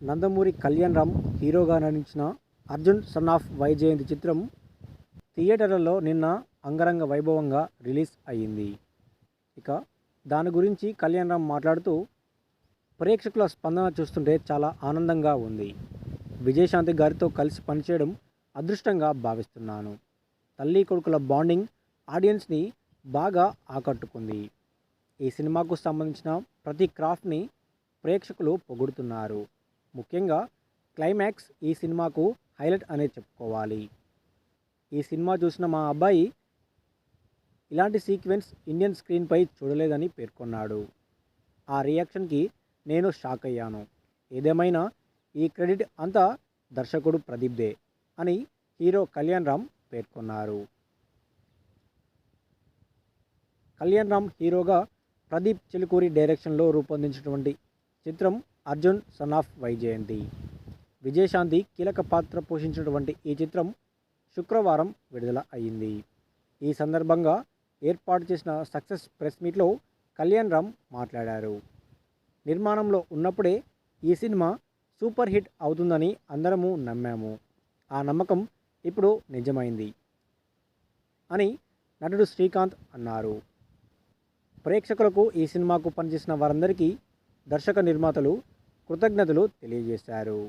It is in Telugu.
నందమూరి కళ్యాణ్ రామ్ హీరోగా నటించిన అర్జున్ సన్ ఆఫ్ వైజయంతి చిత్రం థియేటర్లలో నిన్న అంగరంగ వైభవంగా రిలీజ్ అయ్యింది. ఇక దాని గురించి కళ్యాణ్ రామ్ మాట్లాడుతూ ప్రేక్షకుల స్పందన చూస్తుంటే చాలా ఆనందంగా ఉంది. విజయశాంతి గారితో కలిసి పనిచేయడం అదృష్టంగా భావిస్తున్నాను. తల్లి కొడుకుల బాండింగ్ ఆడియన్స్ని బాగా ఆకట్టుకుంది. ఈ సినిమాకు సంబంధించిన ప్రతి క్రాఫ్ట్ని ప్రేక్షకులు పొగుడుతున్నారు. ముఖ్యంగా క్లైమాక్స్ ఈ సినిమాకు హైలైట్ అనే చెప్పుకోవాలి. ఈ సినిమా చూసిన మా అబ్బాయి ఇలాంటి సీక్వెన్స్ ఇండియన్ స్క్రీన్పై చూడలేదని పేర్కొన్నాడు. ఆ రియాక్షన్కి నేను షాక్ అయ్యాను. ఏదేమైనా ఈ క్రెడిట్ అంతా దర్శకుడు ప్రదీప్దే అని హీరో కళ్యాణ్ రామ్ పేర్కొన్నారు. కళ్యాణ్ రామ్ హీరోగా ప్రదీప్ చిలుకూరి డైరెక్షన్లో రూపొందించినటువంటి చిత్రం అర్జున్ సన్ ఆఫ్ వైజయంతి. విజయశాంతి కీలక పాత్ర పోషించినటువంటి ఈ చిత్రం శుక్రవారం విడుదల అయ్యింది. ఈ సందర్భంగా ఏర్పాటు చేసిన సక్సెస్ ప్రెస్ మీట్లో కళ్యాణ్ రామ్ మాట్లాడారు. నిర్మాణంలో ఉన్నప్పుడే ఈ సినిమా సూపర్ హిట్ అవుతుందని అందరము నమ్మాము. ఆ నమ్మకం ఇప్పుడు నిజమైంది అని నటుడు శ్రీకాంత్ అన్నారు. ప్రేక్షకులకు ఈ సినిమాకు పనిచేసిన వారందరికీ దర్శక నిర్మాతలు కృతజ్ఞతలు తెలియజేశారు.